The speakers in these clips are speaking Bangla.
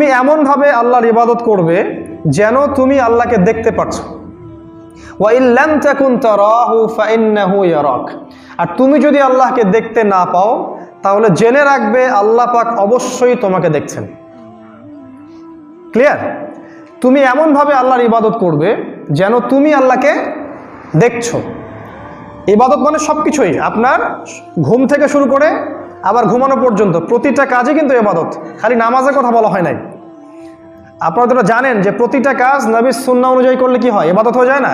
তুমি এমনভাবে আল্লাহর ইবাদত করবে যেন তুমি আল্লাহকে দেখতে পাচ্ছ আর তুমি যদি আল্লাহকে দেখতে না পাও, তাহলে জেনে রাখবে আল্লাহ পাক অবশ্যই তোমাকে দেখছেন। ক্লিয়ার? তুমি এমনভাবে আল্লাহর ইবাদত করবে যেন তুমি আল্লাহকে দেখছ। ইবাদত মানে সব কিছুই আপনার ঘুম থেকে শুরু করে আবার ঘুমানো পর্যন্ত প্রতিটা কাজে কিন্তু ইবাদত। খালি নামাজের কথা বলা হয় নাই। আপনারা তো জানেন যে প্রতিটা কাজ নবীর সুন্না অনুযায়ী করলে কি হয়? এবাদত হয়ে যায় না?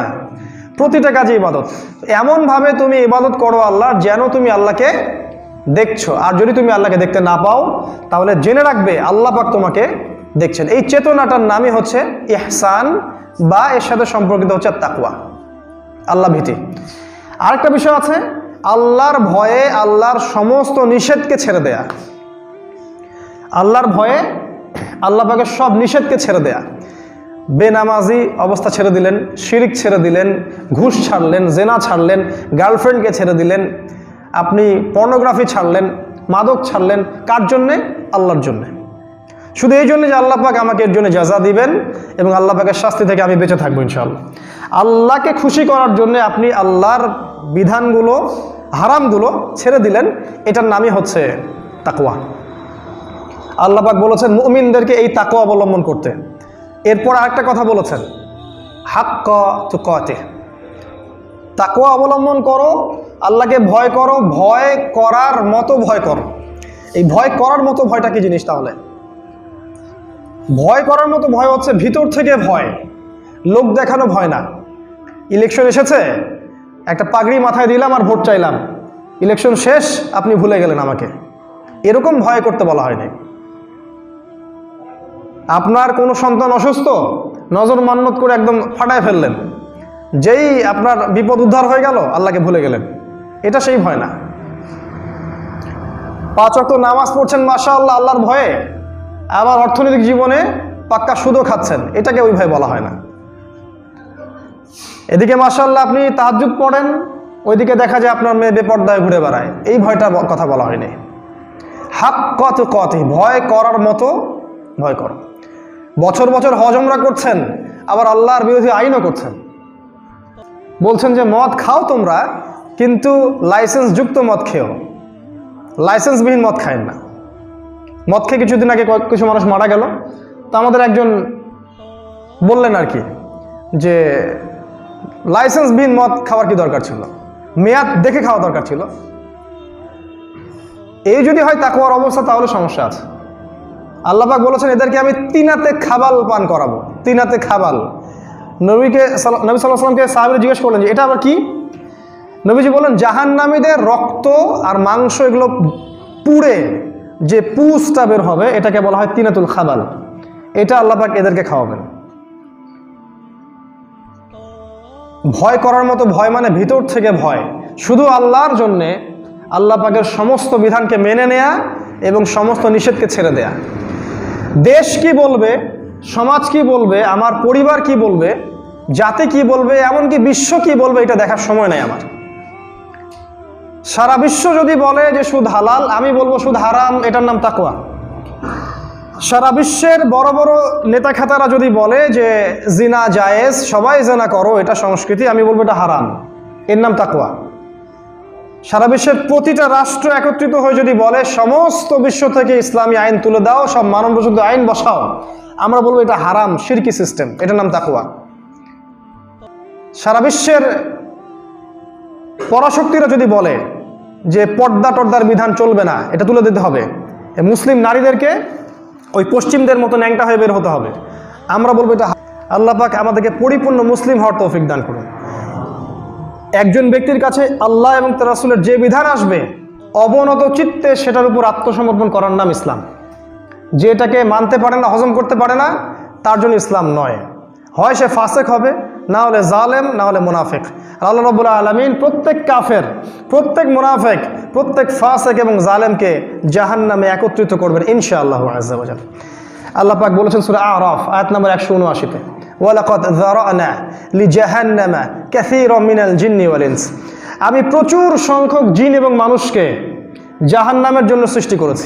প্রতিটা কাজে ইবাদত। এমনভাবে তুমি ইবাদত করো আল্লাহ, যেন তুমি আল্লাহকে দেখছ। আর যদি তুমি আল্লাহকে দেখতে না পাও, তাহলে জেনে রাখবে আল্লাহ পাক তোমাকে দেখছেন। এই চেতনাটার নামই হচ্ছে ইহসান বা এর সাথে সম্পর্কিত হচ্ছে তাকুয়া আল্লাহ ভীতি। আরেকটা বিষয় আছে, আল্লাহর ভয়ে আল্লাহর সমস্ত নিষেধকে ছেড়ে দেয়া। আল্লাহর ভয়ে আল্লাহ পাকের সব নিষেধকে ছেড়ে দেয়া। বেনামাজি অবস্থা ছেড়ে দিলেন, শিরিক ছেড়ে দিলেন, ঘুষ ছাড়লেন, জেনা ছাড়লেন, গার্লফ্রেন্ডকে ছেড়ে দিলেন, আপনি পর্নোগ্রাফি ছাড়লেন, মাদক ছাড়লেন, কার জন্যে? আল্লাহর জন্যে। শুধু এই জন্য যে আল্লাহ আমাকে এর জন্য যাজা দিবেন এবং আল্লাহ পাকের শাস্তি থেকে আমি বেঁচে থাকব ইনশাআল্লাহ। আল্লাহকে খুশি করার জন্য আপনি আল্লাহর বিধানগুলো, হারামগুলো ছেড়ে দিলেন, এটার নামই হচ্ছে তাকওয়া। আল্লাহ পাক বলেছেন, মুমিনদেরকে এই তাকওয়া অবলম্বন করতে। এরপর আরেকটা কথা বলেছেন, হাক্ক তু কতে তাকওয়া অবলম্বন করো, আল্লাহকে ভয় করো, ভয় করার মতো ভয় করো। এই ভয় করার মতো ভয়টা কি জিনিস তাহলে? ভয় করার মতো ভয় হচ্ছে ভিতর থেকে ভয়, লোক দেখানো ভয় না। ইলেকশন এসেছে, একটা পাগড়ি মাথায় দিলাম আর ভোট চাইলাম। ইলেকশন শেষ, আপনি ভুলে গেলেন আমাকে। এরকম ভয় করতে বলা হয়নি। আপনার কোনো সন্তান অসুস্থ? নজর মান্নত করে একদম ফাটায় ফেললেন। যেই আপনার বিপদ উদ্ধার হয়ে গেল, আল্লাহকে ভুলে গেলেন। এটা সেই ভয় না। পাঁচ অক্ট নামাজ পড়ছেন মাসা আল্লাহ আল্লাহর ভয়ে আবার অর্থনৈতিক জীবনে পাক্কা সুদও খাচ্ছেন। এটাকে ওই ভয় বলা হয় না। এদিকে মাসাল্লাহ আপনি তাহাজুদ পড়েন, ওইদিকে দেখা যায় আপনার মেয়ে বেপর্দায় ঘুরে বেড়ায়। এই ভয়টা কথা বলা হয়নি। হাক কত কত ভয় করার মতো ভয় করো। বছর বছর হজমরা করছেন, আবার আল্লাহর বিরোধী আইনও করছেন। বলছেন যে, মদ খাও তোমরা, কিন্তু লাইসেন্স যুক্ত মদ খেও। লাইসেন্সবিহীন মদ খায়েন না। মদ খেয়ে কিছুদিন আগে কিছু মানুষ মারা গেল। তো আমাদের একজন বললেন আর কি, যে লাইসেন্সবিহীন মদ খাওয়ার কি দরকার ছিল? মেয়াদ দেখে খাওয়া দরকার ছিল। এই যদি হয় তাকুয়ার অবস্থা, তাহলে সমস্যা আছে। আল্লাপাক বলেছেন, এদেরকে আমি তিনাতে খাবাল পান করাবো। তিনাতে খাবাল। নবীকে নবী সাল্লাহ সাল্লামকে সাহাবিরা জিজ্ঞেস করলেন যে, এটা আবার কি? নবীজি বলেন জাহান্নামীদের রক্ত আর মাংস এগুলো পুড়ে যে পুষটা বের হবে, এটাকে বলা হয় তিনাতুল খাবাল। এটা আল্লাপাক এদেরকে খাওয়াবেন। ভয় করার মতো ভয় মানে ভিতর থেকে ভয়। শুধু আল্লাহর জন্যে, আল্লাহ পাকের সমস্ত বিধানকে মেনে নেয়া এবং সমস্ত নিষেধকে ছেড়ে দেয়া। দেশ কি বলবে, সমাজ কি বলবে, আমার পরিবার কি বলবে, জাতি কি বলবে, এমনকি বিশ্ব কি বলবে, এটা দেখার সময় নেই আমার। সারা বিশ্ব যদি বলে যে সুদ হালাল, আমি বলব সুদ হারাম, এটার নাম তাকুয়া সারা বিশ্বের বড় বড় নেতা খাতারা যদি বলে যে জিনা জায়েজ, সবাই জেনা করো, এটা সংস্কৃতি, আমি বলব এটা হারাম, এর নাম তাকুয়া সারা বিশ্বের প্রতিটা রাষ্ট্র একত্রিত হয়ে যদি বলে, সমস্ত বিশ্ব থেকে ইসলামী আইন তুলে দাও, সব মানব শুধু আইন বসাও, আমরা বলব এটা হারাম শিরকি সিস্টেম। এটার নাম তাকুয়া সারা বিশ্বের পরাশক্তিরা যদি বলে যে পর্দা টর্দার বিধান চলবে না, এটা তুলে দিতে হবে। মুসলিম নারীদেরকে ওই পশ্চিমদের মতো ন্যাংটা হয়ে বের হতে হবে। আমরা বলব এটা আল্লাহ পাক আমাদেরকে পরিপূর্ণ মুসলিম হওয়ার তৌফিক দান করুন। একজন ব্যক্তির কাছে আল্লাহ এবং তার রাসূলের যে বিধান আসবে, অবনত চিত্তে সেটার উপর আত্মসমর্পণ করার নাম ইসলাম। যে এটাকে মানতে পারে না, হজম করতে পারে না, তার জন্য ইসলাম নয়। হয় সে ফাসেক হবে, না হলে জালেম, না হলে মুনাফেক। আল্লাহ রবুল্লা আলমিন প্রত্যেক কাফের, প্রত্যেক মুনাফেক, প্রত্যেক ফাসেক এবং জালেমকে জাহান নামে একত্রিত করবেন ইনশা আল্লাহ আল্লাহ পাক বলেছেন সুরা আরফ, আয়াত নম্বর একশো উনআশিতে। ওয়ালাকত জারানা লি জাহান্নামা কাসীরাম মিনাল জিন্নি ওয়াল ইনস। আমি প্রচুর সংখ্যক জিন এবং মানুষকে জাহান্নামের জন্য সৃষ্টি করেছি।